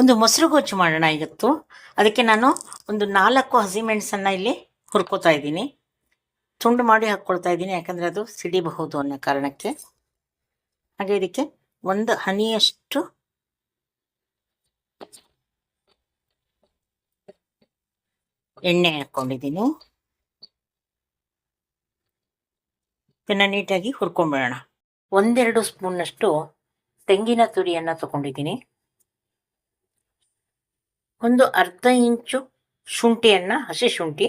ಒಂದು ಮೊಸರು ಗೊಜ್ಜು ಮಾಡೋಣ ಇವತ್ತು. ಅದಕ್ಕೆ ನಾನು ಒಂದು ನಾಲ್ಕು ಹಸಿಮೆಣಸನ್ನು ಇಲ್ಲಿ ಹುರ್ಕೋತಾ ಇದ್ದೀನಿ. ತುಂಡು ಮಾಡಿ ಹಾಕ್ಕೊಳ್ತಾ ಇದ್ದೀನಿ, ಯಾಕಂದರೆ ಅದು ಸಿಡಿಬಹುದು ಅನ್ನೋ ಕಾರಣಕ್ಕೆ. ಹಾಗೆ ಇದಕ್ಕೆ ಒಂದು ಹನಿಯಷ್ಟು ಎಣ್ಣೆ ಹಾಕ್ಕೊಂಡಿದ್ದೀನಿ ಇದನ್ನು ನೀಟಾಗಿ ಹುರ್ಕೊಂಡ್ಬಿಡೋಣ ಒಂದೆರಡು ಸ್ಪೂನ್ನಷ್ಟು ತೆಂಗಿನ ತುರಿಯನ್ನು ತಗೊಂಡಿದ್ದೀನಿ. ಒಂದು ಅರ್ಧ ಇಂಚು ಶುಂಠಿಯನ್ನು, ಹಸಿ ಶುಂಠಿ,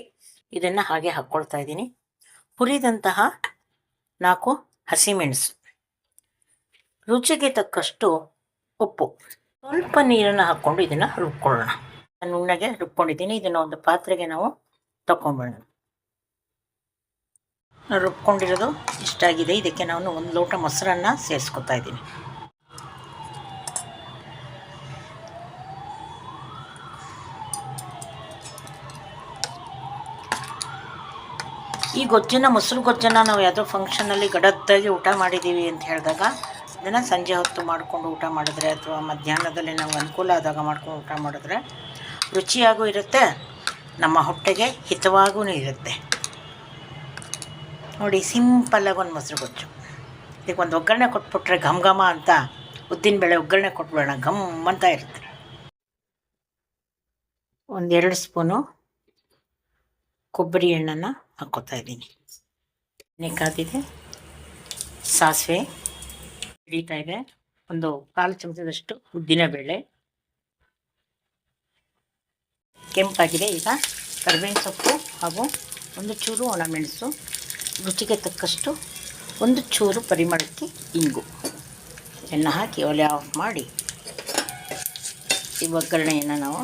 ಇದನ್ನು ಹಾಗೆ ಹಾಕ್ಕೊಳ್ತಾ ಇದ್ದೀನಿ. ಹುರಿದಂತಹ ನಾಲ್ಕು ಹಸಿಮೆಣಸು. ರುಚಿಗೆ ತಕ್ಕಷ್ಟು ಉಪ್ಪು. ಸ್ವಲ್ಪ ನೀರನ್ನು ಹಾಕ್ಕೊಂಡು ಇದನ್ನು ರುಬ್ಕೊಳ್ಳೋಣ. ನುಣ್ಣಗೆ ರುಬ್ಕೊಂಡಿದ್ದೀನಿ. ಇದನ್ನು ಒಂದು ಪಾತ್ರೆಗೆ ನಾವು ತಗೊಂಬಿಡೋಣ ರುಬ್ಕೊಂಡಿರೋದು ಇಷ್ಟಾಗಿದೆ. ಇದಕ್ಕೆ ನಾನು ಒಂದು ಲೋಟ ಮೊಸರನ್ನು ಸೇರಿಸ್ಕೊತಾ ಇದ್ದೀನಿ. ಈ ಗೊಜ್ಜನ್ನ ಮೊಸರು ಗೊಜ್ಜನ್ನ ನಾವು ಯಾವುದೋ ಫಂಕ್ಷನಲ್ಲಿ ಗಡತ್ತಾಗಿ ಊಟ ಮಾಡಿದ್ದೀವಿ ಅಂತ ಹೇಳಿದಾಗ, ಅದನ್ನು ಸಂಜೆ ಹೊತ್ತು ಮಾಡಿಕೊಂಡು ಊಟ ಮಾಡಿದ್ರೆ ಅಥವಾ ಮಧ್ಯಾಹ್ನದಲ್ಲಿ ನಾವು ಅನುಕೂಲ ಆದಾಗ ಮಾಡ್ಕೊಂಡು ಊಟ ಮಾಡಿದ್ರೆ ರುಚಿಯಾಗೂ ಇರುತ್ತೆ, ನಮ್ಮ ಹೊಟ್ಟೆಗೆ ಹಿತವಾಗೂ ಇರುತ್ತೆ. ನೋಡಿ ಸಿಂಪಲ್ಲಾಗಿ ಒಂದು ಮೊಸರು ಗೊಜ್ಜು ಇದಕ್ಕೆ ಒಂದು ಒಗ್ಗರಣೆ ಕೊಟ್ಬಿಟ್ರೆ ಘಮ್ ಘಮ ಅಂತ, ಉದ್ದಿನ ಬೇಳೆ ಒಗ್ಗರಣೆ ಕೊಟ್ಬಿಡೋಣ, ಘಮ್ ಅಂತ ಇರುತ್ತೆ. ಒಂದೆರಡು ಸ್ಪೂನು ಕೊಬ್ಬರಿ ಎಣ್ಣೆನ ಹಾಕ್ಕೋತಾ ಇದ್ದೀನಿ. ಎಣ್ಣೆ ಕಾದಿದೆ. ಸಾಸಿವೆ ಹಿಡಿತಾ ಇದೆ. ಒಂದು ಕಾಲು ಚಮಚದಷ್ಟು ಉದ್ದಿನಬೇಳೆ ಕೆಂಪಾಗಿದೆ ಈಗ ಕರಿಬೇವಿನ ಸೊಪ್ಪು ಹಾಗೂ ಒಂದು ಚೂರು ಒಣಮೆಣಸು. ರುಚಿಗೆ ತಕ್ಕಷ್ಟು ಒಂದು ಚೂರು ಪರಿಮಳಕ್ಕೆ ಇಂಗು. ಎಣ್ಣೆ ಹಾಕಿ ಒಲೆ ಆಫ್ ಮಾಡಿ. ಈ ಒಗ್ಗರಣೆಯನ್ನು ನಾವು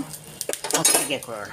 ಮೊಸರಿಗೆ ಕೊಡೋಣ